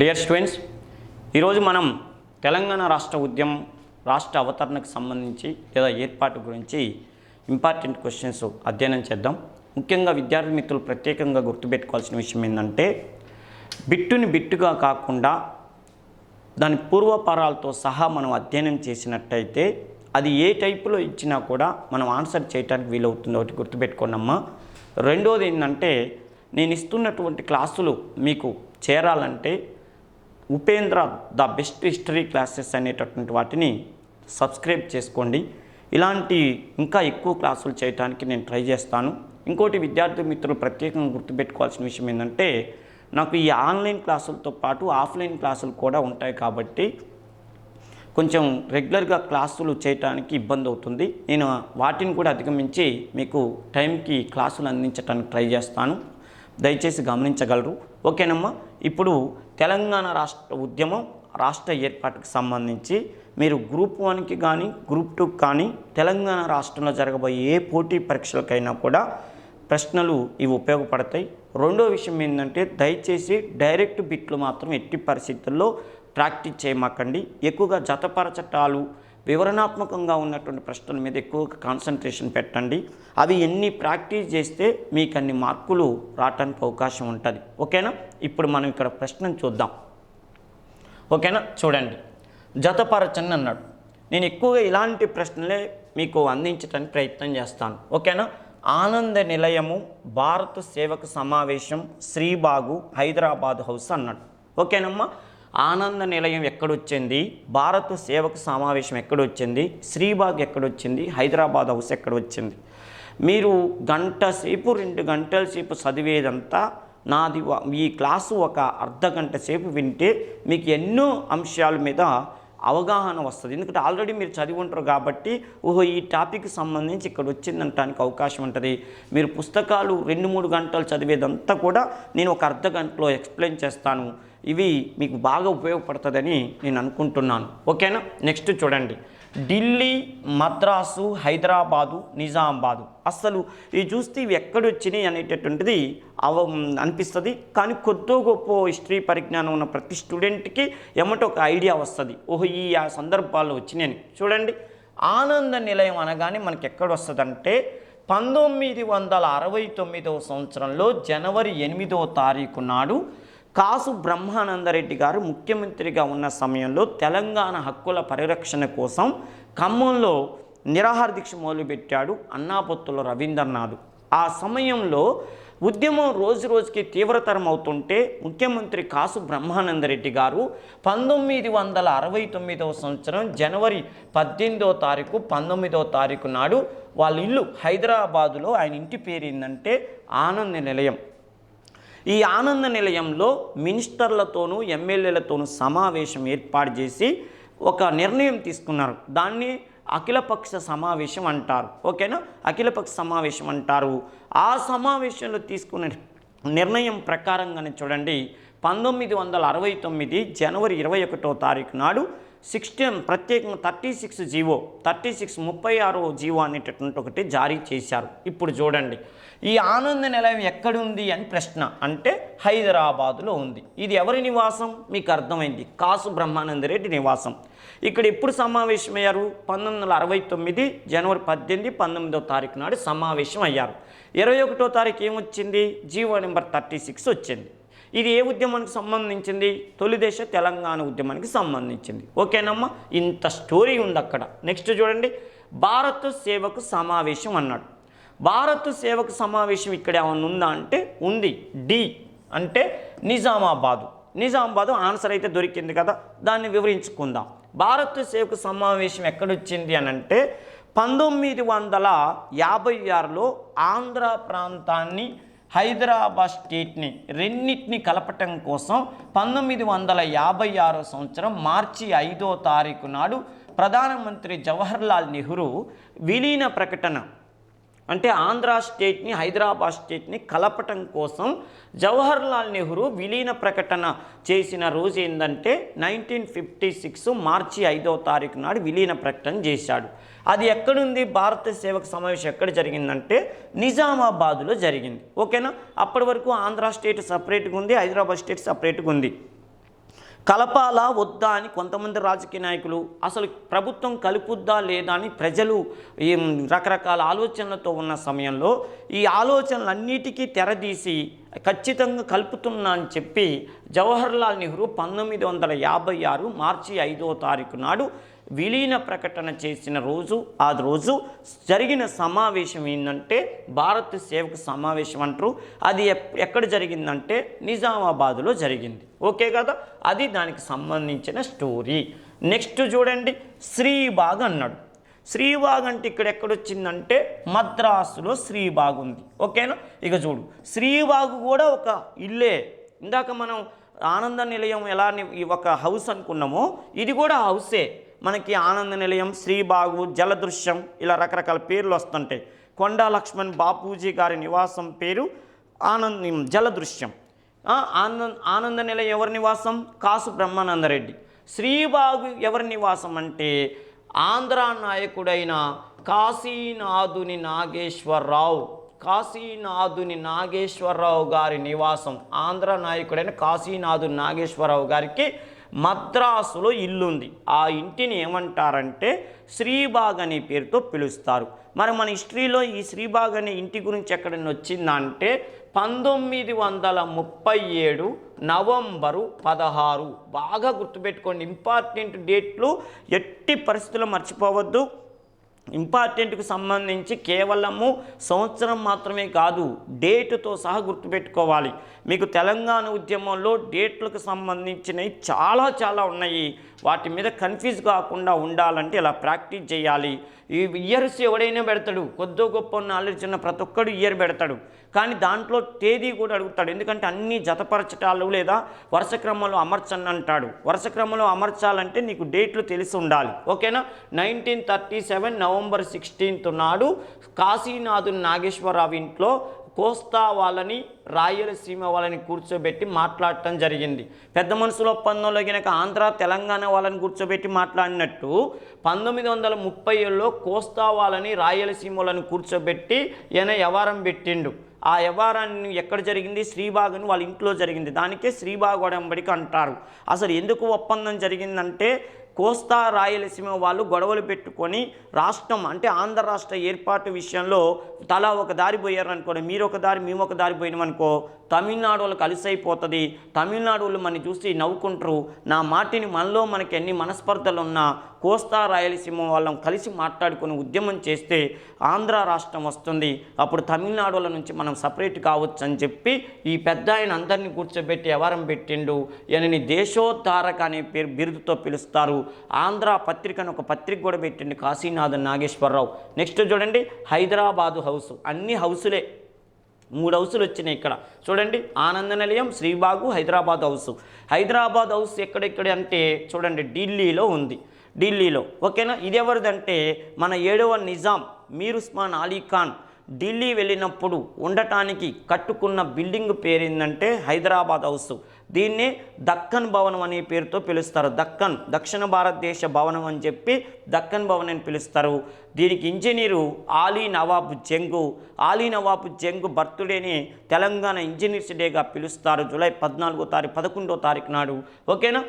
Dear students ఈరోజు మనం తెలంగాణ రాష్ట్ర ఉద్యమం రాష్ట్ర అవతరణకు సంబంధించి లేదా ఏర్పాటు గురించి ఇంపార్టెంట్ క్వశ్చన్స్ అధ్యయనం చేద్దాం. ముఖ్యంగా విద్యార్థి మిత్రులు ప్రత్యేకంగా గుర్తుపెట్టుకోవాల్సిన విషయం ఏంటంటే బిట్టుని బిట్టుగా కాకుండా దాని పూర్వపరాలతో సహా మనం అధ్యయనం చేసినట్టయితే అది ఏ టైపులో ఇచ్చినా కూడా మనం ఆన్సర్ చేయడానికి వీలవుతుంది. ఒకటి గుర్తుపెట్టుకోండమ్మా రెండోది ఏంటంటే నేను ఇస్తున్నటువంటి క్లాసులు మీకు చేరాలంటే Upendra the best history classes అనేటటువంటి వాటిని సబ్స్క్రైబ్ చేసుకోండి. ఇలాంటి ఇంకా ఎక్కువ క్లాసులు చేయడానికి నేను ట్రై చేస్తాను. ఇంకోటి విద్యార్థి మిత్రులు ప్రత్యేకంగా గుర్తుపెట్టుకోవాల్సిన విషయం ఏంటంటే నాకు ఈ ఆన్లైన్ క్లాసులతో పాటు ఆఫ్లైన్ క్లాసులు కూడా ఉంటాయి కాబట్టి కొంచెం రెగ్యులర్గా క్లాసులు చేయడానికి ఇబ్బంది అవుతుంది. నేను వాటిని కూడా అధిగమించి మీకు టైంకి క్లాసులు అందించడానికి ట్రై చేస్తాను. దయచేసి గమనించగలరు. ఓకేనమ్మా ఇప్పుడు తెలంగాణ రాష్ట్ర ఉద్యమం రాష్ట్ర ఏర్పాటుకు సంబంధించి మీరు గ్రూప్ వన్కి కానీ గ్రూప్ టూకి కానీ తెలంగాణ రాష్ట్రంలో జరగబోయే ఏ పోటీ పరీక్షలకైనా కూడా ప్రశ్నలు ఇవి ఉపయోగపడతాయి. రెండో విషయం ఏంటంటే దయచేసి డైరెక్ట్ బిట్లు మాత్రం ఎట్టి పరిస్థితుల్లో ప్రాక్టీస్ చేయమాకండి. ఎక్కువగా జతపరచటాలు వివరణాత్మకంగా ఉన్నటువంటి ప్రశ్నల మీద ఎక్కువగా కాన్సన్ట్రేషన్ పెట్టండి. అవి ఎన్ని ప్రాక్టీస్ చేస్తే మీకు అన్ని మార్కులు రావటానికి అవకాశం ఉంటుంది. ఓకేనా? ఇప్పుడు మనం ఇక్కడ ప్రశ్నను చూద్దాం. ఓకేనా? చూడండి. జతపరచని అన్నాడు. నేను ఎక్కువగా ఇలాంటి ప్రశ్నలే మీకు అందించడానికి ప్రయత్నం చేస్తాను. ఓకేనా? ఆనంద నిలయము భారత సేవక సమావేశం శ్రీబాగు హైదరాబాద్ హౌస్ అన్నాడు. ఓకేనమ్మా? ఆనంద నిలయం ఎక్కడొచ్చింది? భారత సేవక సమావేశం ఎక్కడొచ్చింది? శ్రీబాగ్ ఎక్కడొచ్చింది? హైదరాబాద్ హౌస్ ఎక్కడొచ్చింది? మీరు గంట సేపు రెండు గంటల సేపు చదివేదంతా నాది ఈ క్లాసు ఒక అర్ధ గంట సేపు వింటే మీకు ఎన్నో అంశాల మీద అవగాహన వస్తుంది. ఎందుకంటే ఆల్రెడీ మీరు చదివి ఉంటారు కాబట్టి ఓహో ఈ టాపిక్ సంబంధించి ఇక్కడ వచ్చిందంటానికి అవకాశం ఉంటుంది. మీరు పుస్తకాలు రెండు మూడు గంటలు చదివేదంతా కూడా నేను ఒక అర్ధ గంటలో ఎక్స్ప్లెయిన్ చేస్తాను. ఇవి మీకు బాగా ఉపయోగపడుతుందని నేను అనుకుంటున్నాను. ఓకేనా? నెక్స్ట్ చూడండి. ఢిల్లీ మద్రాసు హైదరాబాదు నిజామాబాదు. అసలు ఇవి చూస్తే ఇవి ఎక్కడొచ్చినాయి అనేటటువంటిది అవ అనిపిస్తుంది. కానీ కొద్దో గొప్ప హిస్టరీ పరిజ్ఞానం ఉన్న ప్రతి స్టూడెంట్కి ఏమంటే ఒక ఐడియా వస్తుంది. ఓహో ఈ ఆ సందర్భాల్లో వచ్చినాయని. చూడండి. ఆనంద నిలయం అనగానే మనకి ఎక్కడ వస్తుందంటే పంతొమ్మిది వందల అరవై తొమ్మిదవ సంవత్సరంలో జనవరి ఎనిమిదవ తారీఖు నాడు కాసు బ్రహ్మానందరెడ్డి గారు ముఖ్యమంత్రిగా ఉన్న సమయంలో తెలంగాణ హక్కుల పరిరక్షణ కోసం ఖమ్మంలో నిరాహార దీక్ష మొదలుపెట్టాడు అన్నాపొత్తుల రవీంద్రనాథ్. ఆ సమయంలో ఉద్యమం రోజు రోజుకి తీవ్రతరం అవుతుంటే ముఖ్యమంత్రి కాసు బ్రహ్మానందరెడ్డి గారు పంతొమ్మిది వందల అరవై తొమ్మిదవ సంవత్సరం జనవరి పద్దెనిమిదవ తారీఖు పంతొమ్మిదవ తారీఖు నాడు వాళ్ళ ఇల్లు హైదరాబాదులో ఆయన ఇంటి పేరు ఏంటంటే ఆనంద నిలయం. ఈ ఆనంద నిలయంలో మినిస్టర్లతోనూ ఎమ్మెల్యేలతోనూ సమావేశం ఏర్పాటు చేసి ఒక నిర్ణయం తీసుకున్నారు. దాన్ని అఖిలపక్ష సమావేశం అంటారు. ఓకేనా? అఖిలపక్ష సమావేశం అంటారు. ఆ సమావేశంలో తీసుకున్న నిర్ణయం ప్రకారంగానే చూడండి. పంతొమ్మిది వందల అరవై తొమ్మిది జనవరి ఇరవై ఒకటో తారీఖు నాడు సిక్స్టీన్ ప్రత్యేకంగా thirty six GO thirty six ముప్పై ఆరో జీవో అనేటటువంటి ఒకటి జారీ చేశారు. ఇప్పుడు చూడండి ఈ ఆనంద నిలయం ఎక్కడుంది అని ప్రశ్న. అంటే హైదరాబాదులో ఉంది. ఇది ఎవరి నివాసం? మీకు అర్థమైంది. కాసు బ్రహ్మానందరెడ్డి నివాసం. ఇక్కడ ఎప్పుడు సమావేశమయ్యారు? పంతొమ్మిది వందల అరవై తొమ్మిది జనవరి పద్దెనిమిది పంతొమ్మిదో తారీఖు నాడు సమావేశం అయ్యారు ఇరవై ఒకటో తారీఖు ఏమొచ్చింది? జీవో నెంబర్ థర్టీ సిక్స్ వచ్చింది. ఇది ఏ ఉద్యమానికి సంబంధించింది? తొలిదేశ తెలంగాణ ఉద్యమానికి సంబంధించింది. ఓకేనమ్మా? ఇంత స్టోరీ ఉంది అక్కడ. నెక్స్ట్ చూడండి. భారత సేవకు సమావేశం అన్నాడు. భారత సేవకు సమావేశం ఇక్కడ ఏమన్నా ఉందా అంటే ఉంది. డి అంటే నిజామాబాదు. నిజామాబాదు ఆన్సర్ అయితే దొరికింది కదా. దాన్ని వివరించుకుందాం. భారత సేవకు సమావేశం ఎక్కడొచ్చింది అని అంటే పంతొమ్మిది వందల యాభై ఆరులో ఆంధ్ర ప్రాంతాన్ని హైదరాబాద్ స్టేట్ని రెండింటిని కలపటం కోసం పంతొమ్మిది వందల యాభై ఆరో సంవత్సరం మార్చి ఐదో తారీఖు నాడు ప్రధానమంత్రి జవహర్లాల్ నెహ్రూ విలీన ప్రకటన అంటే ఆంధ్ర స్టేట్ని హైదరాబాద్ స్టేట్ని కలపటం కోసం జవహర్లాల్ నెహ్రూ విలీన ప్రకటన చేసిన రోజు ఏంటంటే నైన్టీన్ ఫిఫ్టీ సిక్స్ మార్చి ఐదో తారీఖు నాడు విలీన ప్రకటన చేశాడు. అది ఎక్కడుంది? భారత సేవక సమావేశం ఎక్కడ జరిగిందంటే నిజామాబాద్లో జరిగింది. ఓకేనా? అప్పటి వరకు ఆంధ్ర స్టేట్ సపరేట్గా ఉంది హైదరాబాద్ స్టేట్ సపరేట్గా ఉంది. కలపాలా వద్దా అని కొంతమంది రాజకీయ నాయకులు అసలు ప్రభుత్వం కలుపుద్దా లేదా అని ప్రజలు రకరకాల ఆలోచనలతో ఉన్న సమయంలో ఈ ఆలోచనలన్నిటికీ తెరదీసి ఖచ్చితంగా కలుపుతున్నా అని చెప్పి జవహర్లాల్ నెహ్రూ పంతొమ్మిది వందల యాభై ఆరు మార్చి ఐదో తారీఖు నాడు విలీన ప్రకటన చేసిన రోజు ఆ రోజు జరిగిన సమావేశం ఏంటంటే భారత్ సేవక సమావేశం అంటారు. అది ఎక్కడ జరిగిందంటే నిజామాబాద్లో జరిగింది. ఓకే కదా? అది దానికి సంబంధించిన స్టోరీ. నెక్స్ట్ చూడండి శ్రీబాగ్ అన్నాడు. శ్రీబాగ్ అంటే ఇక్కడ ఎక్కడొచ్చిందంటే మద్రాసులో శ్రీబాగ్ ఉంది. ఓకేనా? ఇక చూడు. శ్రీబాగ్ కూడా ఒక ఇల్లే. ఇందాక మనం ఆనంద నిలయం ఎలా ఒక హౌస్ అనుకున్నామో ఇది కూడా హౌసే. మనకి ఆనంద నిలయం శ్రీబాగు జలదృశ్యం ఇలా రకరకాల పేర్లు వస్తుంటాయి. కొండా లక్ష్మణ్ బాపూజీ గారి నివాసం పేరు ఆనంద జలదృశ్యం. ఆనంద ఆనంద నిలయం ఎవరి నివాసం? కాసు బ్రహ్మానందరెడ్డి. శ్రీబాగు ఎవరి నివాసం అంటే ఆంధ్ర నాయకుడైన కాశీనాథుని నాగేశ్వరరావు. కాశీనాథుని నాగేశ్వరరావు గారి నివాసం ఆంధ్ర నాయకుడైన కాశీనాథుని నాగేశ్వరరావు గారికి మద్రాసులో ఇల్లుంది. ఆ ఇంటిని ఏమంటారంటే శ్రీబాగ్ అనే పేరుతో పిలుస్తారు. మరి మన హిస్టరీలో ఈ శ్రీబాగ్ అనే ఇంటి గురించి ఎక్కడైనా వచ్చిందంటే పంతొమ్మిది వందల ముప్పై ఏడు నవంబరు పదహారు. బాగా గుర్తుపెట్టుకోండి ఇంపార్టెంట్ డేట్లు ఎట్టి పరిస్థితుల్లో మర్చిపోవద్దు. ఇంపార్టెంట్కి సంబంధించి కేవలము సంవత్సరం మాత్రమే కాదు డేటుతో సహా గుర్తుపెట్టుకోవాలి. మీకు తెలంగాణ ఉద్యమంలో డేట్లకు సంబంధించినవి చాలా చాలా ఉన్నాయి. వాటి మీద కన్ఫ్యూజ్ కాకుండా ఉండాలంటే ఇలా ప్రాక్టీస్ చేయాలి. ఈ ఇయర్స్ ఎవడైనా పెడతాడు. కొద్దో గొప్ప నాలెడ్జ్ ఉన్న ప్రతి ఒక్కడు ఇయర్ పెడతాడు. కానీ దాంట్లో తేదీ కూడా అడుగుతాడు. ఎందుకంటే అన్ని జతపరచటాలు లేదా వరుస క్రమంలో అమర్చండి అంటాడు. వరుస క్రమంలో అమర్చాలంటే నీకు డేట్లు తెలిసి ఉండాలి. ఓకేనా? Nineteen thirty seven November sixteenth నాడు కాశీనాథుని నాగేశ్వరరావు ఇంట్లో కోస్తా వాళ్ళని రాయలసీమ వాళ్ళని కూర్చోబెట్టి మాట్లాడటం జరిగింది. పెద్ద మనుషుల ఒప్పందంలో కనుక ఆంధ్ర తెలంగాణ వాళ్ళని కూర్చోబెట్టి మాట్లాడినట్టు పంతొమ్మిది వందల ముప్పై ఏళ్ళలో కోస్తా వాళ్ళని రాయలసీమ వాళ్ళని కూర్చోబెట్టి ఈయన వ్యవహారం పెట్టిండు. ఆ వ్యవహారాన్ని ఎక్కడ జరిగింది? శ్రీబాగుని వాళ్ళ ఇంట్లో జరిగింది. దానికే శ్రీబాగు ఒడంబడిక అంటారు. అసలు ఎందుకు ఒప్పందం జరిగిందంటే కోస్తా రాయలసీమ వాళ్ళు గొడవలు పెట్టుకొని రాష్ట్రం అంటే ఆంధ్ర రాష్ట్ర ఏర్పాటు విషయంలో తలా ఒక దారి పోయారనుకోండి మీరు ఒక దారి మేము ఒక దారి పోయినామనుకో తమిళనాడు వాళ్ళు కలిసి అయిపోతుంది తమిళనాడు వాళ్ళు మనని చూసి నవ్వుకుంటారు. నా మాటిని మనలో మనకి ఎన్ని మనస్పర్ధలు ఉన్నా కోస్తా రాయలసీమ వాళ్ళం కలిసి మాట్లాడుకుని ఉద్యమం చేస్తే ఆంధ్ర రాష్ట్రం వస్తుంది. అప్పుడు తమిళనాడు వాళ్ళ నుంచి మనం సపరేట్ కావచ్చు అని చెప్పి ఈ పెద్ద ఆయన అందరినీ కూర్చోబెట్టి ఎవరం పెట్టిండు. ఈయనని దేశోద్ధారక అనే పేరు బిరుదుతో పిలుస్తారు. ఆంధ్ర పత్రికను ఒక పత్రిక కూడా పెట్టండి. కాశీనాథన్ నాగేశ్వరరావు. నెక్స్ట్ చూడండి హైదరాబాదు హౌస్. అన్ని హౌసులే. మూడు హౌసులు వచ్చినాయి ఇక్కడ. చూడండి ఆనంద నిలయం శ్రీబాగు హైదరాబాద్ హౌస్. హైదరాబాద్ హౌస్ ఎక్కడెక్కడ అంటే చూడండి ఢిల్లీలో ఉంది. ఢిల్లీలో. ఓకేనా? ఇది ఎవరిదంటే మన ఏడవ నిజాం మీర్ ఉస్మాన్ అలీ ఖాన్. ఢిల్లీ వెళ్ళినప్పుడు ఉండటానికి కట్టుకున్న బిల్డింగ్ పేరు ఏంటంటే హైదరాబాద్ హౌస్. దీన్ని దక్కన్ భవనం అనే పేరుతో పిలుస్తారు. దక్కన్ దక్షిణ భారతదేశ భవనం అని చెప్పి దక్కన్ భవన్ అని పిలుస్తారు. దీనికి ఇంజనీరు ఆలీ నవాబ్ జంగు. ఆలీ నవాబ్ జంగు బర్త్డేని తెలంగాణ ఇంజనీర్స్ డేగా పిలుస్తారు. జూలై పద్నాలుగో తారీఖు పదకొండో తారీఖు నాడు. ఓకేనా?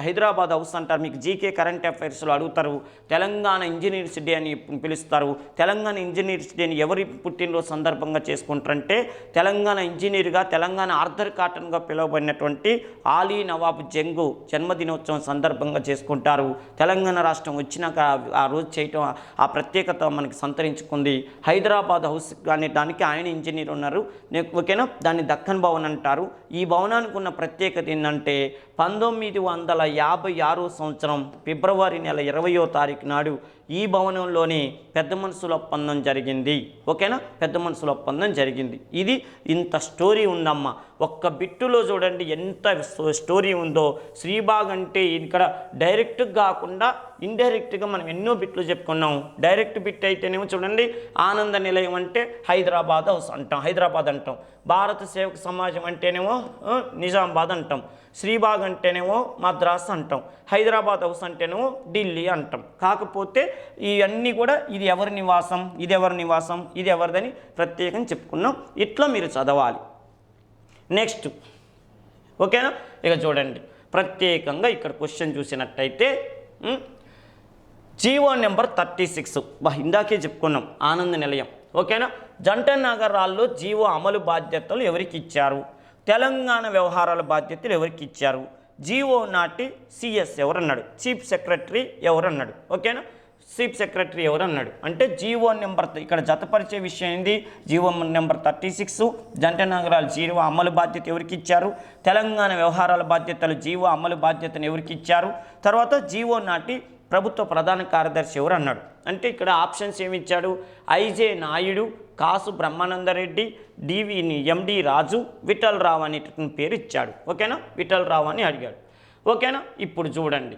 హైదరాబాద్ హౌస్ అంటారు. మీకు జీకే కరెంట్ అఫైర్స్లో అడుగుతారు. తెలంగాణ ఇంజనీర్స్ డే అని పిలుస్తారు. తెలంగాణ ఇంజనీర్స్ డేని ఎవరి పుట్టినరోజు సందర్భంగా చేసుకుంటారంటే తెలంగాణ ఇంజనీర్గా తెలంగాణ ఆర్థర్ కాటన్గా పిలువబడినటువంటి ఆలీ నవాబ్ జంగు జన్మదినోత్సవం సందర్భంగా చేసుకుంటారు. తెలంగాణ రాష్ట్రం వచ్చినాక ఆ- రోజు చేయటం ఆ ప్రత్యేకత మనకి సంతరించుకుంది. హైదరాబాద్ హౌస్ అనే దానికి ఆయన ఇంజనీర్ ఉన్నారు. ఓకేనా? దాన్ని దక్కన్ భవన్ అంటారు. ఈ భవనానికి ఉన్న ప్రత్యేకత ఏంటంటే పంతొమ్మిది వందల యాభై ఆరో సంవత్సరం ఫిబ్రవరి నెల ఇరవయో తారీఖు నాడు ఈ భవనంలోనే పెద్ద మనుషుల ఒప్పందం జరిగింది. ఓకేనా? పెద్ద మనుషుల ఒప్పందం జరిగింది. ఇది ఇంత స్టోరీ ఉందమ్మా. ఒక్క బిట్టులో చూడండి ఎంత స్టోరీ ఉందో. శ్రీబాగ్ అంటే ఇక్కడ డైరెక్ట్ కాకుండా ఇండైరెక్ట్గా మనం ఎన్నో బిట్లు చెప్పుకున్నాం. డైరెక్ట్ బిట్ అయితేనేమో చూడండి ఆనంద నిలయం అంటే హైదరాబాద్ హౌస్ అంటాం హైదరాబాద్ అంటాం. భారత సేవక సమాజం అంటేనేమో నిజామాబాద్ అంటాం. శ్రీబాగ్ అంటేనేమో మద్రాస్ అంటాం. హైదరాబాద్ హౌస్ అంటేనేమో ఢిల్లీ అంటాం. కాకపోతే ఇవన్నీ కూడా ఇది ఎవరి నివాసం ఇది ఎవరి నివాసం ఇది ఎవరిదని ప్రత్యేకం చెప్పుకున్నాం. ఇట్లా మీరు చదవాలి. నెక్స్ట్ ఓకేనా? ఇక చూడండి. ప్రత్యేకంగా ఇక్కడ క్వశ్చన్ చూసినట్టయితే జీవో నెంబర్ థర్టీ సిక్స్. బా ఇందాకే చెప్పుకున్నాం ఆనంద నిలయం. ఓకేనా? జంట నగరాల్లో జీవో అమలు బాధ్యతలు ఎవరికి ఇచ్చారు తెలంగాణ వ్యవహారాల బాధ్యతలు ఎవరికి ఇచ్చారు జీవో నాటి సిఎస్ ఎవరన్నాడు? చీఫ్ సెక్రటరీ ఎవరన్నాడు? ఓకేనా? చీఫ్ సెక్రటరీ ఎవరన్నాడు? అంటే జీవో నెంబర్ ఇక్కడ జతపరిచే విషయం ఏంది? జీవో నెంబర్ థర్టీ సిక్స్ జంట నగరాలు జీవో అమలు బాధ్యత ఎవరికి ఇచ్చారు తెలంగాణ వ్యవహారాల బాధ్యతలు జీవో అమలు బాధ్యతను ఎవరికి ఇచ్చారు తర్వాత జీవో నాటి ప్రభుత్వ ప్రధాన కార్యదర్శి ఎవరు అన్నాడు? అంటే ఇక్కడ ఆప్షన్స్ ఏమి ఇచ్చాడు? I J Naidu Kasu Brahmananda Reddy D V M D Raju Vittal Rao అనేటటువంటి పేరు ఇచ్చాడు. ఓకేనా? విఠల్ రావు అని అడిగాడు. ఓకేనా? ఇప్పుడు చూడండి.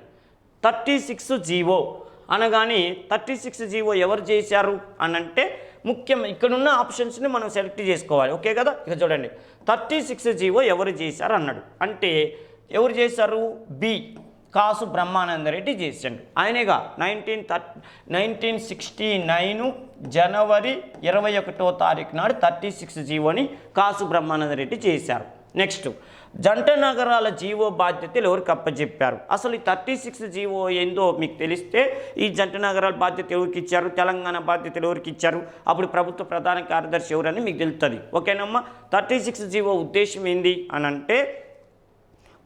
థర్టీ సిక్స్ జీవో అనగానే థర్టీ సిక్స్ జీవో ఎవరు చేశారు? అని అంటే ముఖ్యం ఇక్కడున్న ఆప్షన్స్ని మనం సెలెక్ట్ చేసుకోవాలి. ఓకే కదా? ఇక చూడండి. థర్టీ సిక్స్ జీవో ఎవరు చేశారు? అన్నాడు. అంటే ఎవరు చేశారు? బి. కాసు బ్రహ్మానందరెడ్డి చేశాడు. ఆయనేగా నైన్టీన్ థర్ నైన్టీన్ సిక్స్టీ నైన్ జనవరి ఇరవై ఒకటో తారీఖు నాడు థర్టీ సిక్స్ జీవోని కాసు బ్రహ్మానందరెడ్డి చేశారు. నెక్స్ట్ జంట నగరాల జీవో బాధ్యతలు ఎవరికి అప్పచెప్పారు అసలు ఈ థర్టీ సిక్స్ జీవో ఏందో మీకు తెలిస్తే ఈ జంట నగరాల బాధ్యత ఎవరికి ఇచ్చారు? తెలంగాణ బాధ్యతలు ఎవరికి ఇచ్చారు? అప్పుడు ప్రభుత్వ ప్రధాన కార్యదర్శి ఎవరని మీకు తెలుస్తుంది ఓకేనమ్మా? థర్టీ సిక్స్ జీవో ఉద్దేశం ఏంది? అని అంటే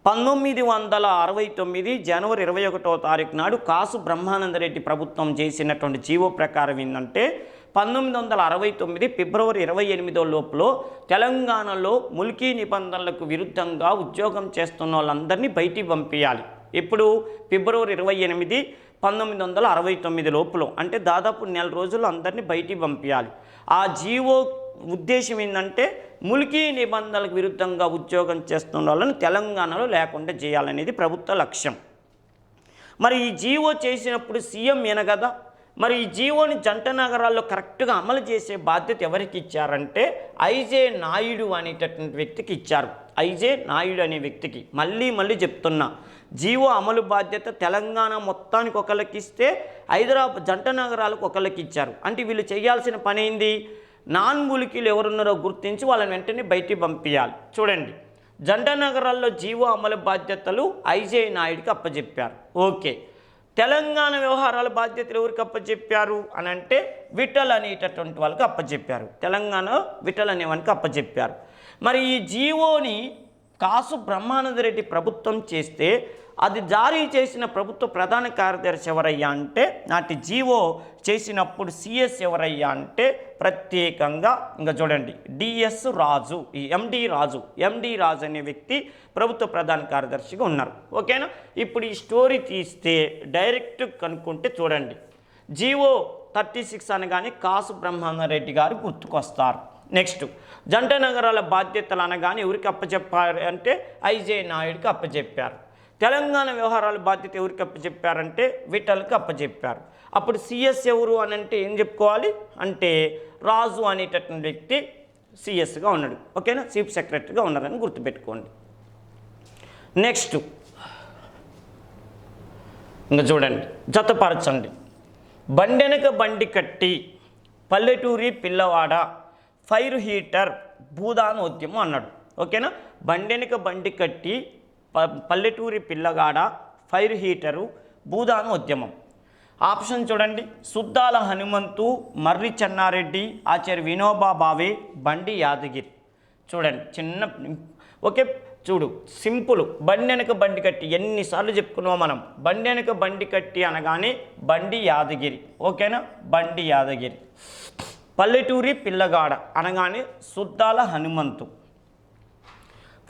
పంతొమ్మిది వందల అరవై తొమ్మిది జనవరి ఇరవై ఒకటో తారీఖు నాడు కాసు బ్రహ్మానందరెడ్డి ప్రభుత్వం చేసినటువంటి జీవో ప్రకారం ఏంటంటే పంతొమ్మిది వందల అరవై తొమ్మిది ఫిబ్రవరి ఇరవై ఎనిమిదో లోపల తెలంగాణలో ముల్కీ నిబంధనలకు విరుద్ధంగా ఉద్యోగం చేస్తున్న వాళ్ళందరినీ బయటికి పంపించాలి ఇప్పుడు ఫిబ్రవరి ఇరవై ఎనిమిది పంతొమ్మిది వందల అరవై తొమ్మిది లోపల అంటే దాదాపు నెల రోజులు అందరినీ బయటికి పంపించాలి ఆ జీవో ఉద్దేశం ఏంటంటే ములికీ నిబంధనలకు విరుద్ధంగా ఉద్యోగం చేస్తున్న వాళ్ళని తెలంగాణలో లేకుండా చేయాలనేది ప్రభుత్వ లక్ష్యం. మరి ఈ జీవో చేసినప్పుడు సీఎం వినగదా మరి ఈ జీవోని జంట నగరాల్లో కరెక్ట్గా అమలు చేసే బాధ్యత ఎవరికి ఇచ్చారంటే ఐజే నాయుడు అనేటటువంటి వ్యక్తికి ఇచ్చారు. ఐజే నాయుడు అనే వ్యక్తికి. మళ్ళీ మళ్ళీ చెప్తున్నా జీవో అమలు బాధ్యత తెలంగాణ మొత్తానికి ఒకళ్ళకి ఇస్తే హైదరాబాద్ జంట నగరాలకు ఒకళ్ళకి ఇచ్చారు. అంటే వీళ్ళు చేయాల్సిన పని ఏంది? నాన్ మూలికీలు ఎవరున్నారో గుర్తించి వాళ్ళని వెంటనే బయటికి పంపించాలి చూడండి. జంట నగరాల్లో జీవో అమలు బాధ్యతలు ఐజే నాయుడికి అప్పచెప్పారు ఓకే. తెలంగాణ వ్యవహారాల బాధ్యతలు ఎవరికి అప్పచెప్పారు అని అంటే విఠల్ అనేటటువంటి వాళ్ళకి అప్పచెప్పారు తెలంగాణ విఠల్ అనేవానికి అప్పచెప్పారు మరి ఈ జీవోని కాసు బ్రహ్మానందరెడ్డి ప్రభుత్వం చేస్తే అది జారీ చేసిన ప్రభుత్వ ప్రధాన కార్యదర్శి ఎవరయ్యా అంటే నాటి జీవో చేసినప్పుడు సిఎస్ ఎవరయ్యా అంటే ప్రత్యేకంగా ఇంకా చూడండి డిఎస్ రాజు ఈ ఎండి రాజు ఎండి రాజు అనే వ్యక్తి ప్రభుత్వ ప్రధాన కార్యదర్శిగా ఉన్నారు. ఓకేనా? ఇప్పుడు ఈ స్టోరీ తీస్తే డైరెక్ట్ కనుక్కుంటే చూడండి జీవో థర్టీ సిక్స్ అనగానే కాసు బ్రహ్మానందరెడ్డి గారు గుర్తుకొస్తారు. నెక్స్ట్ జంట నగరాల బాధ్యతలు అనగానే ఎవరికి అప్పచెప్పారు అంటే ఐజే నాయుడికి అప్పచెప్పారు. తెలంగాణ వ్యవహారాల బాధ్యత ఎవరికి అప్పచెప్పారంటే విఠల్కి అప్పచెప్పారు అప్పుడు సిఎస్ ఎవరు అని అంటే ఏం చెప్పుకోవాలి? అంటే రాజు అనేటటువంటి వ్యక్తి సిఎస్గా ఉన్నాడు. ఓకేనా? చీఫ్ సెక్రటరీగా ఉన్నారని గుర్తుపెట్టుకోండి. నెక్స్ట్. ఇంకా చూడండి. జతపరచండి. బండెనక బండి కట్టి పల్లెటూరి పిల్లవాడ ఫైర్ హీటర్ భూదాన ఉద్యమం అన్నాడు. ఓకేనా? బండెనక బండి కట్టి ప పల్లెటూరి పిల్లగాడ ఫైర్ హీటరు భూదాన ఉద్యమం. ఆప్షన్ చూడండి. సుద్దాల హనుమంతు మర్రి చెన్నారెడ్డి ఆచార్య వినోబా భావే బండి యాదగిరి. చూడండి చిన్న ఓకే చూడు సింపుల్. బండి వెనక బండి కట్టి ఎన్నిసార్లు చెప్పుకున్నాం మనం. బండి వెనక బండి కట్టి అనగానే బండి యాదగిరి. ఓకేనా? బండి యాదగిరి. పల్లెటూరి పిల్లగాడ అనగానే సుద్దాల హనుమంతు.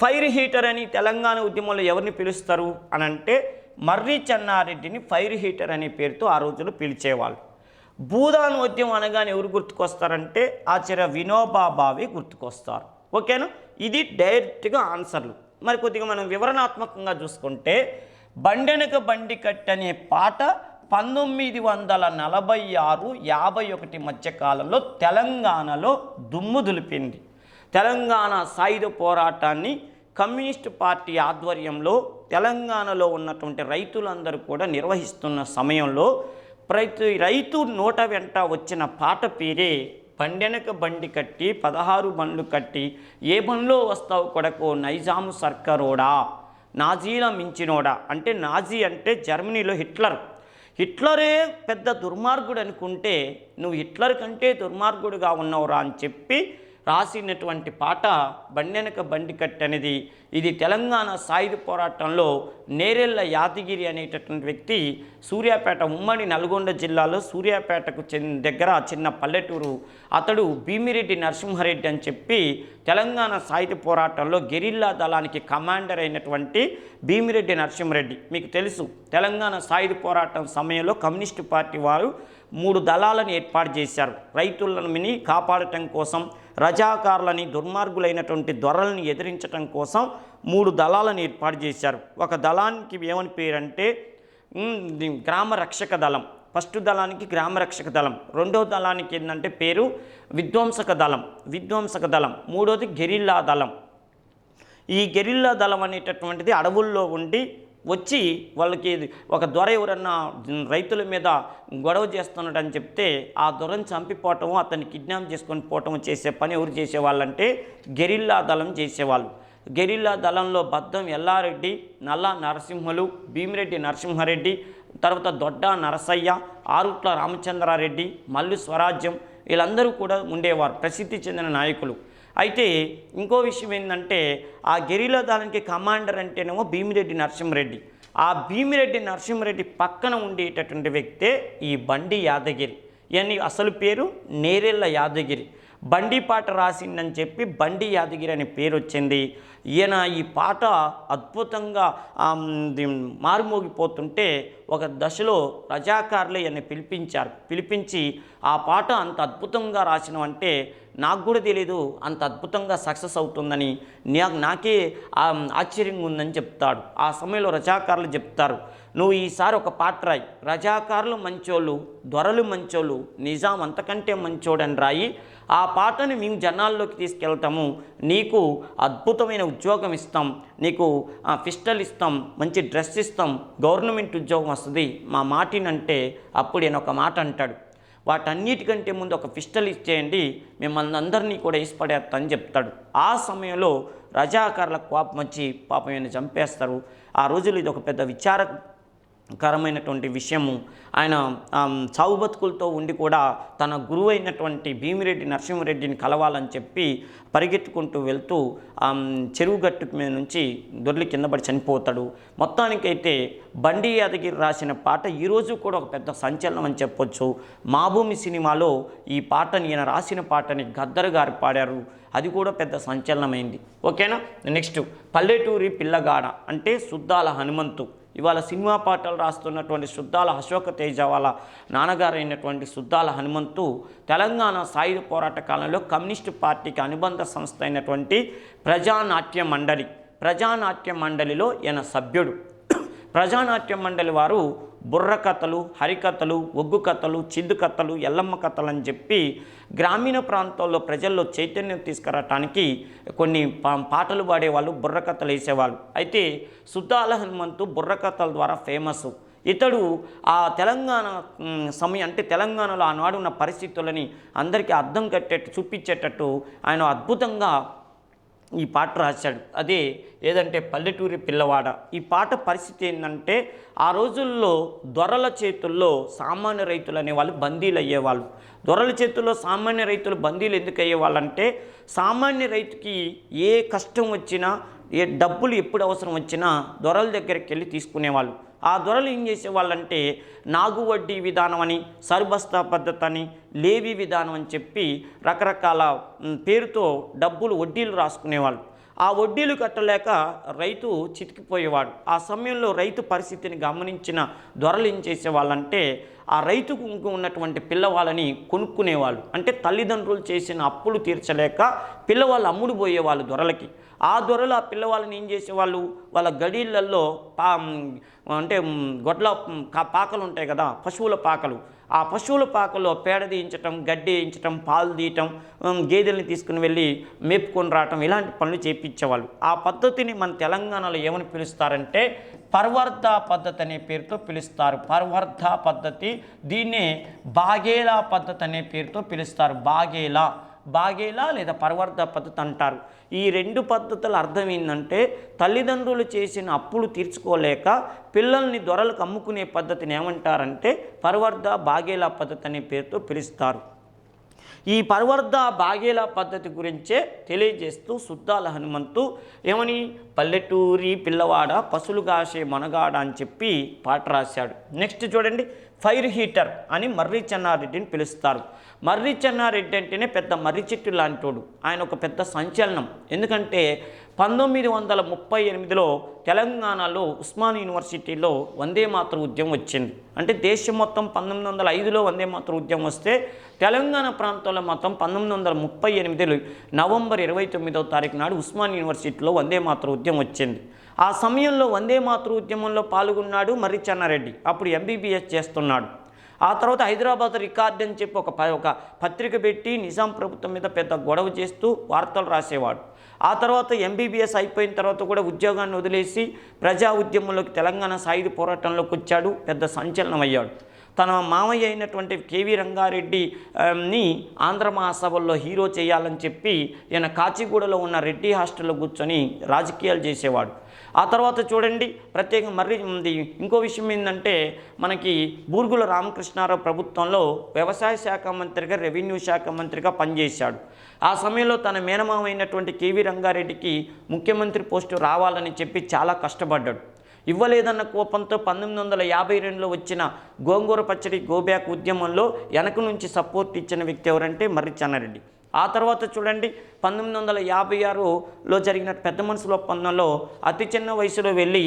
ఫైర్ హీటర్ అని తెలంగాణ ఉద్యమంలో ఎవరిని పిలుస్తారు అని అంటే మర్రి చెన్నారెడ్డిని ఫైర్ హీటర్ అనే పేరుతో ఆ రోజుల్లో పిలిచేవాళ్ళు. భూదాన్ ఉద్యమం అనగానే ఎవరు గుర్తుకొస్తారంటే ఆచార్య వినోబా భావే గుర్తుకొస్తారు. ఓకేనా? ఇది డైరెక్ట్గా ఆన్సర్లు. మరి కొద్దిగా మనం వివరణాత్మకంగా చూసుకుంటే బండెనక బండి కట్టి అనే పాట పంతొమ్మిది వందల నలభై ఆరు యాభై ఒకటి మధ్య కాలంలో తెలంగాణలో దుమ్ము దులిపింది. తెలంగాణ సాయుధ పోరాటాన్ని కమ్యూనిస్ట్ పార్టీ ఆధ్వర్యంలో తెలంగాణలో ఉన్నటువంటి రైతులందరూ కూడా నిర్వహిస్తున్న సమయంలో ప్రతి రైతు నోట వెంట వచ్చిన పాట పేరే బండెనక బండి కట్టి పదహారు బండ్లు కట్టి ఏ బండ్లో వస్తావు కొడకో నైజాము సర్కారోడా? నాజీల మించినోడా? అంటే నాజీ అంటే జర్మనీలో హిట్లర్. హిట్లరే పెద్ద దుర్మార్గుడు అనుకుంటే నువ్వు హిట్లర్ కంటే దుర్మార్గుడుగా ఉన్నావురా అని చెప్పి రాసినటువంటి పాట బండెనక బండి కట్టి అనేది ఇది తెలంగాణ సాయుధ పోరాటంలో నేరెళ్ళ యాదగిరి అనేటటువంటి వ్యక్తి సూర్యాపేట ఉమ్మడి నల్గొండ జిల్లాలో సూర్యాపేటకు చెందిన దగ్గర చిన్న పల్లెటూరు. అతడు భీమిరెడ్డి నరసింహారెడ్డి అని చెప్పి తెలంగాణ సాయుధ పోరాటంలో గెరిల్లా దళానికి కమాండర్ అయినటువంటి భీమిరెడ్డి నరసింహారెడ్డి. మీకు తెలుసు తెలంగాణ సాయుధ పోరాటం సమయంలో కమ్యూనిస్టు పార్టీ వారు మూడు దళాలను ఏర్పాటు చేశారు. రైతులను మిని కాపాడటం కోసం రజాకారులని దుర్మార్గులైనటువంటి దొరల్ని ఎదిరించటం కోసం మూడు దళాలను ఏర్పాటు చేశారు. ఒక దళానికి ఏమని పేరంటే అంటే గ్రామ రక్షక దళం. ఫస్ట్ దళానికి గ్రామ రక్షక దళం. రెండో దళానికి ఏంటంటే పేరు విధ్వంసక దళం. విధ్వంసక దళం. మూడోది గెరిల్లా దళం. ఈ గెరిల్లా దళం అనేటటువంటిది అడవుల్లో ఉండి వచ్చి వాళ్ళకి ఒక దొర ఎవరన్నా రైతుల మీద గొడవ చేస్తున్నాడని చెప్తే ఆ దొరని చంపిపోవటము అతన్ని కిడ్నాప్ చేసుకొని పోవటం చేసే పని ఎవరు చేసేవాళ్ళంటే గెరిల్లా దళం చేసేవాళ్ళు. గెరిల్లా దళంలో బద్దం ఎల్లారెడ్డి నల్లా నరసింహలు భీమిరెడ్డి నరసింహారెడ్డి తర్వాత దొడ్డ నరసయ్య ఆరుట్ల రామచంద్రారెడ్డి మల్లు స్వరాజ్యం వీళ్ళందరూ కూడా ఉండేవారు ప్రసిద్ధి చెందిన నాయకులు. అయితే ఇంకో విషయం ఏంటంటే ఆ గెరిలా దళానికి కమాండర్ అంటేనేమో భీమిరెడ్డి నరసింహరెడ్డి. ఆ భీమిరెడ్డి నరసింహరెడ్డి పక్కన ఉండేటటువంటి వ్యక్తే ఈ బండి యాదగిరి. ఈయన అసలు పేరు? నేరెళ్ళ యాదగిరి. బండి పాట రాసిందని చెప్పి బండి యాదగిరి అనే పేరు వచ్చింది. ఈయన ఈ పాట అద్భుతంగా మారుమోగిపోతుంటే ఒక దశలో రజాకారులు ఈయన్ని పిలిపించారు. పిలిపించి ఆ పాట అంత అద్భుతంగా రాసినవంటే నాకు కూడా తెలియదు అంత అద్భుతంగా సక్సెస్ అవుతుందని. నాకు నాకే ఆశ్చర్యంగా ఉందని చెప్తాడు. ఆ సమయంలో రజాకారులు చెప్తారు నువ్వు ఈసారి ఒక పాట రాయి. రజాకారులు మంచోళ్ళు దొరలు మంచోళ్ళు నిజాం అంతకంటే మంచోడని రాయి. ఆ పాటని మేము జనాల్లోకి తీసుకెళ్తాము. నీకు అద్భుతమైన ఉద్యోగం ఇస్తాం. నీకు పిస్టల్ ఇస్తాం. మంచి డ్రెస్ ఇస్తాం. గవర్నమెంట్ ఉద్యోగం వస్తుంది. మా మాటినంటే అప్పుడు ఈయన ఒక మాట అంటాడు. వాటన్నిటికంటే ముందు ఒక పిస్టల్ ఇచ్చేయండి. మిమ్మల్ని అందరినీ కూడా వేసి అని చెప్తాడు. ఆ సమయంలో రజాకారుల కోపం వచ్చి పాపం ఈయన చంపేస్తారు. ఆ రోజులు ఇది ఒక పెద్ద విచార కరమైనటువంటి విషయము. ఆయన చావు బతుకులతో ఉండి కూడా తన గురువు అయినటువంటి భీమిరెడ్డి నరసింహరెడ్డిని కలవాలని చెప్పి పరిగెత్తుకుంటూ వెళ్తూ చెరువు గట్టు మీద నుంచి దొర్లి కింద పడి చనిపోతాడు. మొత్తానికైతే బండి యాదగిరి రాసిన పాట ఈరోజు కూడా ఒక పెద్ద సంచలనం అని చెప్పొచ్చు. మాభూమి సినిమాలో ఈ పాటని ఈయన రాసిన పాటని గద్దరు గారు పాడారు. అది కూడా పెద్ద సంచలనమైంది. ఓకేనా? నెక్స్ట్ పల్లెటూరి పిల్లగాడ అంటే సుద్దాల హనుమంతు. ఇవాళ సినిమా పాటలు రాస్తున్నటువంటి శుద్ధాల అశోక తేజ వాళ్ళ నాన్నగారైనటువంటి శుద్ధాల హనుమంతు తెలంగాణ సాయుధ పోరాట కాలంలో కమ్యూనిస్టు పార్టీకి అనుబంధ సంస్థ అయినటువంటి ప్రజానాట్య మండలి ప్రజానాట్య మండలిలో ఈయన సభ్యుడు. ప్రజానాట్య మండలి వారు బుర్ర కథలు హరికథలు ఒగ్గు కథలు చిద్దు కథలు ఎల్లమ్మ కథలు అని చెప్పి గ్రామీణ ప్రాంతాల్లో ప్రజల్లో చైతన్యం తీసుకురావటానికి కొన్ని పాటలు పాడేవాళ్ళు బుర్ర కథలు వేసేవాళ్ళు. అయితే సుద్దాల హనుమంతు బుర్ర కథల ద్వారా ఫేమస్ ఇతడు ఆ తెలంగాణ సమయం అంటే తెలంగాణలో ఆనాడు ఉన్న పరిస్థితులని అందరికీ అర్థం కట్టేట్టు చూపించేటట్టు ఆయన అద్భుతంగా ఈ పాట రాశాడు. అదే ఏదంటే పల్లెటూరి పిల్లవాడ. ఈ పాట పరిస్థితి ఏంటంటే ఆ రోజుల్లో దొరల చేతుల్లో సామాన్య రైతులు అనేవాళ్ళు బందీలు అయ్యేవాళ్ళు. దొరల చేతుల్లో సామాన్య రైతులు బందీలు ఎందుకు అయ్యేవాళ్ళంటే సామాన్య రైతుకి ఏ కష్టం వచ్చినా ఏ డబ్బులు ఎప్పుడు అవసరం వచ్చినా దొరల దగ్గరికి వెళ్ళి తీసుకునేవాళ్ళు. ఆ దొరలు ఏం చేసేవాళ్ళంటే నాగు వడ్డీ విధానం అని సర్బస్తా పద్ధతి అని లేవి విధానం అని చెప్పి రకరకాల పేరుతో డబ్బులు వడ్డీలు రాసుకునేవాళ్ళు. ఆ వడ్డీలు కట్టలేక రైతు చితికిపోయేవాడు. ఆ సమయంలో రైతు పరిస్థితిని గమనించిన దొరలు ఏం చేసేవాళ్ళంటే ఆ రైతుకు ఉన్నటువంటి పిల్లవాళ్ళని కొనుక్కునేవాళ్ళు. అంటే తల్లిదండ్రులు చేసిన అప్పులు తీర్చలేక పిల్లవాళ్ళు అమ్ముడు పోయేవాళ్ళు దొరలకి. ఆ దొరలు ఆ పిల్లవాళ్ళని ఏం చేసేవాళ్ళు? వాళ్ళ గడీళ్ళల్లో పా అంటే గొడ్ల కా- పాకలు ఉంటాయి కదా పశువుల పాకలు. ఆ పశువుల పాకలో పేడ తీయించటం గడ్డి వేయించటం పాలు తీయటం గేదెల్ని తీసుకుని వెళ్ళి మేపుకొని రావటం ఇలాంటి పనులు చేపించేవాళ్ళు. ఆ పద్ధతిని మన తెలంగాణలో ఏమని పిలుస్తారంటే పర్వర్ధ పద్ధతి అనే పేరుతో పిలుస్తారు. పర్వర్ధ పద్ధతి దీన్నే బాగేలా పద్ధతి అనే పేరుతో పిలుస్తారు. బాగేలా. బాగేలా లేదా పర్వర్ధ పద్ధతి అంటారు. ఈ రెండు పద్ధతుల అర్థం ఏంటంటే తల్లిదండ్రులు చేసిన అప్పులు తీర్చుకోలేక పిల్లల్ని దొరలకు అమ్ముకునే పద్ధతిని ఏమంటారంటే పర్వర్ధ బాగేలా పద్ధతి అనే పేరుతో పిలుస్తారు. ఈ పరవర్ధ బాగేలా పద్ధతి గురించే తెలియజేస్తూ సుద్దాల హనుమంతు ఏమని? పల్లెటూరి పిల్లవాడ పసులు కాసే మనగాడ అని చెప్పి పాట రాశాడు. నెక్స్ట్ చూడండి. ఫైర్ హీటర్ అని మర్రి చెన్నారెడ్డిని పిలుస్తారు. మర్రి చెన్నారెడ్డి అంటేనే పెద్ద మర్రి చెట్టు లాంటోడు. ఆయన ఒక పెద్ద సంచలనం. ఎందుకంటే పంతొమ్మిది వందల ముప్పై ఎనిమిదిలో తెలంగాణలో ఉస్మాన్ యూనివర్సిటీలో వందే మాతృ ఉద్యమం వచ్చింది. అంటే దేశం మొత్తం పంతొమ్మిది వందల ఐదులో వందే మాతృ ఉద్యమం వస్తే తెలంగాణ ప్రాంతంలో మొత్తం పంతొమ్మిది వందల ముప్పై ఎనిమిదిలో నవంబర్ ఇరవై తొమ్మిదవ తారీఖు నాడు ఉస్మాన్ యూనివర్సిటీలో వందే మాతృ ఉద్యమం వచ్చింది. ఆ సమయంలో వందే మాతృ ఉద్యమంలో పాల్గొన్నాడు మర్రి చెన్నారెడ్డి అప్పుడు ఎంబీబీఎస్ చేస్తున్నాడు. ఆ తర్వాత హైదరాబాద్ రికార్డ్ అని చెప్పి ఒక ప- ఒక పత్రిక పెట్టి నిజాం ప్రభుత్వం మీద పెద్ద గొడవ చేస్తూ వార్తలు రాసేవాడు. ఆ తర్వాత ఎంబీబీఎస్ అయిపోయిన తర్వాత కూడా ఉద్యోగాన్ని వదిలేసి ప్రజా ఉద్యమంలోకి తెలంగాణ సాయుధ పోరాటంలోకి వచ్చాడు. పెద్ద సంచలనం అయ్యాడు. తన మామయ్య అయినటువంటి కేవీ రంగారెడ్డిని ఆంధ్ర మహాసభల్లో హీరో చేయాలని చెప్పి ఈయన కాచిగూడలో ఉన్న రెడ్డి హాస్టల్లో కూర్చొని రాజకీయాలు చేసేవాడు. ఆ తర్వాత చూడండి ప్రత్యేకం మర్రి ఉంది ఇంకో విషయం ఏంటంటే మనకి బూర్గుల రామకృష్ణారావు ప్రభుత్వంలో వ్యవసాయ శాఖ మంత్రిగా రెవెన్యూ శాఖ మంత్రిగా పనిచేశాడు. ఆ సమయంలో తన మేనమామ అయినటువంటి కేవీ రంగారెడ్డికి ముఖ్యమంత్రి పోస్టు రావాలని చెప్పి చాలా కష్టపడ్డాడు. ఇవ్వలేదన్న కోపంతో పంతొమ్మిది వందల యాభై రెండులో వచ్చిన గోంగూర పచ్చడి గోబ్యాక్ ఉద్యమంలో వెనక నుంచి సపోర్ట్ ఇచ్చిన వ్యక్తి ఎవరంటే మర్రి చెన్నారెడ్డి. ఆ తర్వాత చూడండి పంతొమ్మిది వందల యాభై ఆరులో జరిగిన పెద్ద మనుషుల ఒప్పందంలో అతి చిన్న వయసులో వెళ్ళి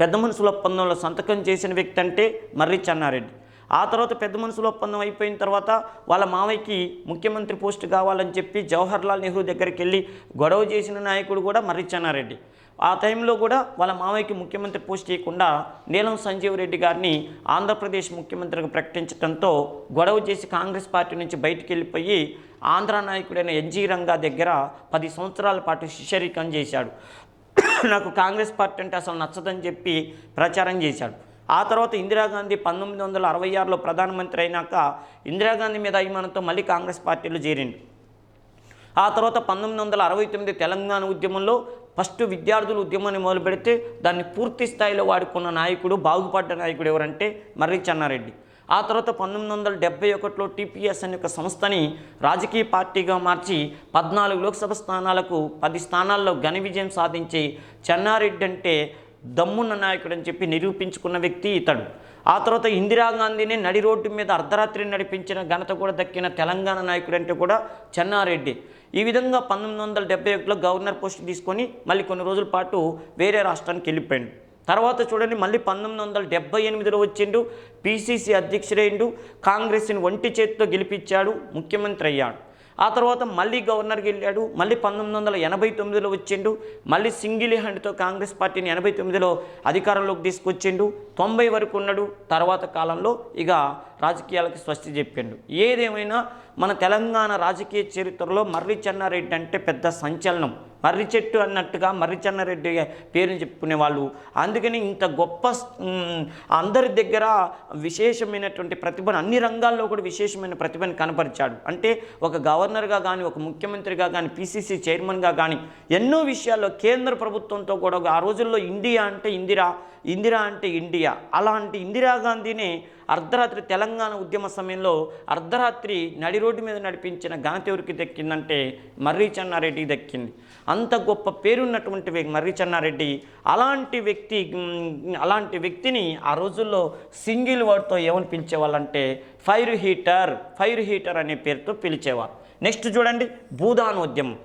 పెద్ద మనుషుల ఒప్పందంలో సంతకం చేసిన వ్యక్తి అంటే మర్రి చెన్నారెడ్డి. ఆ తర్వాత పెద్ద మనుషుల ఒప్పందం అయిపోయిన తర్వాత వాళ్ళ మావయ్యకి ముఖ్యమంత్రి పోస్ట్ కావాలని చెప్పి జవహర్లాల్ నెహ్రూ దగ్గరికి వెళ్ళి గొడవ చేసిన నాయకుడు కూడా మర్రి చెన్నారెడ్డి ఆ టైంలో కూడా వాళ్ళ మావయ్యకి ముఖ్యమంత్రి పోస్ట్ చేయకుండా నీలం సంజీవ్ రెడ్డి గారిని ఆంధ్రప్రదేశ్ ముఖ్యమంత్రిగా ప్రకటించడంతో గొడవ చేసి కాంగ్రెస్ పార్టీ నుంచి బయటికి వెళ్ళిపోయి ఆంధ్ర నాయకుడైన ఎన్జీ రంగా దగ్గర పది సంవత్సరాల పాటు శిష్యరికం చేశాడు. నాకు కాంగ్రెస్ పార్టీ అంటే అసలు నచ్చదని చెప్పి ప్రచారం చేశాడు. ఆ తర్వాత ఇందిరాగాంధీ పంతొమ్మిది వందల అరవై ఆరులో ప్రధానమంత్రి అయినాక ఇందిరాగాంధీ మీద అభిమానంతో మళ్ళీ కాంగ్రెస్ పార్టీలో చేరిండు. ఆ తర్వాత పంతొమ్మిది వందల అరవై తొమ్మిది తెలంగాణ ఉద్యమంలో ఫస్ట్ విద్యార్థులు ఉద్యమాన్ని మొదలు పెడితే దాన్ని పూర్తి స్థాయిలో వాడుకున్న నాయకుడు బాగుపడ్డ నాయకుడు ఎవరంటే మర్రి చెన్నారెడ్డి. ఆ తర్వాత పంతొమ్మిది వందల డెబ్బై ఒకటిలో టీపీఎస్ అనే ఒక సంస్థని రాజకీయ పార్టీగా మార్చి పద్నాలుగు లోక్సభ స్థానాలకు పది స్థానాల్లో ఘన విజయం సాధించి చెన్నారెడ్డి అంటే దమ్మున్న నాయకుడు అని చెప్పి నిరూపించుకున్న వ్యక్తి ఇతడు. ఆ తర్వాత ఇందిరాగాంధీని నడి రోడ్డు మీద అర్ధరాత్రి నడిపించిన ఘనత కూడా దక్కిన తెలంగాణ నాయకుడు అంటే కూడా చెన్నారెడ్డి. ఈ విధంగా పంతొమ్మిది వందల డెబ్బై ఒకటిలో గవర్నర్ పోస్ట్ తీసుకొని మళ్ళీ కొన్ని రోజుల పాటు వేరే రాష్ట్రానికి వెళ్ళిపోయాడు. తర్వాత చూడండి మళ్ళీ పంతొమ్మిది వందల డెబ్బై ఎనిమిదిలో వచ్చిండు పీసీసీ అధ్యక్షుడైండు కాంగ్రెస్ని ఒంటి చేతితో గెలిపించాడు ముఖ్యమంత్రి అయ్యాడు. ఆ తర్వాత మళ్ళీ గవర్నర్కి వెళ్ళాడు మళ్ళీ పంతొమ్మిది వందల ఎనభై తొమ్మిదిలో వచ్చిండు మళ్ళీ సింగిల్ హ్యాండ్తో కాంగ్రెస్ పార్టీని ఎనభై తొమ్మిదిలో అధికారంలోకి తీసుకొచ్చిండు తొంభై వరకు ఉన్నాడు తర్వాత కాలంలో ఇక రాజకీయాలకు స్వస్తి చెప్పిండు ఏదేమైనా మన తెలంగాణ రాజకీయ చరిత్రలో మర్రి చెన్నారెడ్డి అంటే పెద్ద సంచలనం. మర్రి చెట్టు అన్నట్టుగా మర్రి చెన్నారెడ్డి పేరుని చెప్పుకునే వాళ్ళు అందుకని ఇంత గొప్ప అందరి దగ్గర విశేషమైనటువంటి ప్రతిభను అన్ని రంగాల్లో కూడా విశేషమైన ప్రతిభను కనపరిచాడు. అంటే ఒక గవర్నర్గా కానీ ఒక ముఖ్యమంత్రిగా కానీ పిసిసి చైర్మన్గా కానీ ఎన్నో విషయాల్లో కేంద్ర ప్రభుత్వంతో కూడా ఆ రోజుల్లో ఇండియా అంటే ఇందిరా ఇందిరా అంటే ఇండియా. అలాంటి ఇందిరాగాంధీని అర్ధరాత్రి తెలంగాణ ఉద్యమ సమయంలో అర్ధరాత్రి నడి రోడ్డు మీద నడిపించిన ఘనత ఎవరికి దక్కిందంటే మర్రి చెన్నారెడ్డికి దక్కింది. అంత గొప్ప పేరున్నటువంటి వ్యక్తి మర్రి చెన్నారెడ్డి. అలాంటి వ్యక్తి అలాంటి వ్యక్తిని ఆ రోజుల్లో సింగిల్ వర్డ్తో ఏమని పిలిచేవాళ్ళంటే ఫైర్ హీటర్ ఫైర్ హీటర్ అనే పేరుతో పిలిచేవారు. నెక్స్ట్ చూడండి భూదానోద్యమం.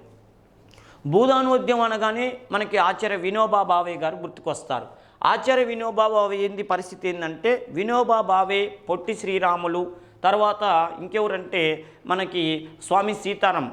భూదానోద్యమం అనగానే మనకి ఆచార్య వినోబా భావే గారు గుర్తుకొస్తారు. ఆచార్య వినోబా భావే ఏంది పరిస్థితి ఏంటంటే వినోబా భావే పొట్టి శ్రీరాములు. తర్వాత ఇంకెవరంటే మనకి స్వామి సీతారాం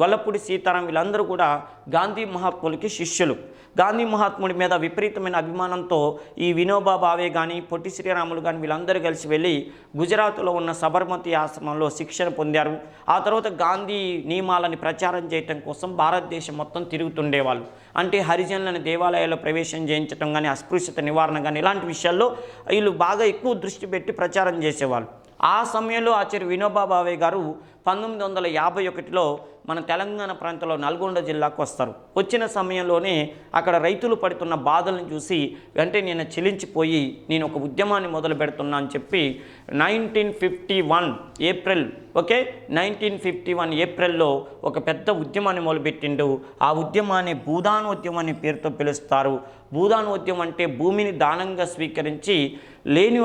గొల్లపూడి సీతారాం వీళ్ళందరూ కూడా గాంధీ మహాత్ములకి శిష్యులు. గాంధీ మహాత్ముడి మీద విపరీతమైన అభిమానంతో ఈ వినోబా భావే కానీ పొట్టి శ్రీరాములు కానీ వీళ్ళందరూ కలిసి వెళ్ళి గుజరాత్లో ఉన్న సబర్మతి ఆశ్రమంలో శిక్షణ పొందారు. ఆ తర్వాత గాంధీ నియమాలని ప్రచారం చేయటం కోసం భారతదేశం మొత్తం తిరుగుతుండేవాళ్ళు. అంటే హరిజనులను దేవాలయాల్లో ప్రవేశం చేయించడం కానీ అస్పృశ్యత నివారణ కానీ ఇలాంటి విషయాల్లో వీళ్ళు బాగా ఎక్కువ దృష్టి పెట్టి ప్రచారం చేసేవాళ్ళు. ఆ సమయంలో ఆచార్య వినోబా భావే గారు పంతొమ్మిది వందల యాభై ఒకటిలో మన తెలంగాణ ప్రాంతంలో నల్గొండ జిల్లాకు వస్తారు. వచ్చిన సమయంలోనే అక్కడ రైతులు పడుతున్న బాధలను చూసి వెంటనే నేను చెలించిపోయి నేను ఒక ఉద్యమాన్ని మొదలు పెడుతున్నా అని చెప్పి nineteen fifty one April okay? Nineteen fifty one ఏప్రిల్లో ఒక పెద్ద ఉద్యమాన్ని మొదలుపెట్టిండు. ఆ ఉద్యమాన్ని భూదానోద్యమం అనే పేరుతో పిలుస్తారు. భూదానోద్యమం అంటే భూమిని దానంగా స్వీకరించి లేని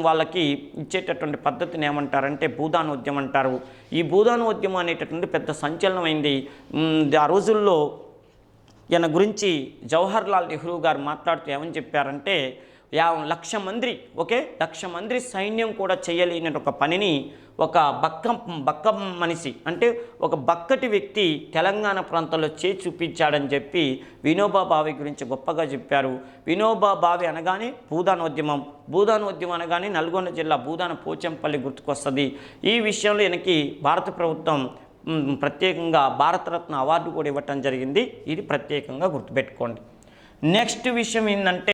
వాళ్ళకి ఇచ్చేటటువంటి పద్ధతిని ఏమంటారంటే భూదానోద్యమం అంటారు. ఈ ఈ భూదానోద్యమం అనేటటువంటి పెద్ద సంచలనమైంది. ఆ రోజుల్లో ఈయన గురించి జవహర్ లాల్ నెహ్రూ గారు మాట్లాడుతూ ఏమని చెప్పారంటే యా లక్ష మంది ఓకే? లక్ష మంది సైన్యం కూడా చేయలేని ఒక పనిని ఒక బక్క బక్క మనిషి అంటే ఒక బక్కటి వ్యక్తి తెలంగాణ ప్రాంతంలో చే చూపించాడని చెప్పి వినోబా భావి గురించి గొప్పగా చెప్పారు. వినోబా భావి అనగానే భూదానోద్యమం. భూదానోద్యమం అనగానే నల్గొండ జిల్లా భూదాన పోచంపల్లి గుర్తుకొస్తుంది. ఈ విషయంలో ఈయనకి భారత ప్రభుత్వం ప్రత్యేకంగా భారతరత్న అవార్డు కూడా ఇవ్వటం జరిగింది. ఇది ప్రత్యేకంగా గుర్తుపెట్టుకోండి. నెక్స్ట్ విషయం ఏంటంటే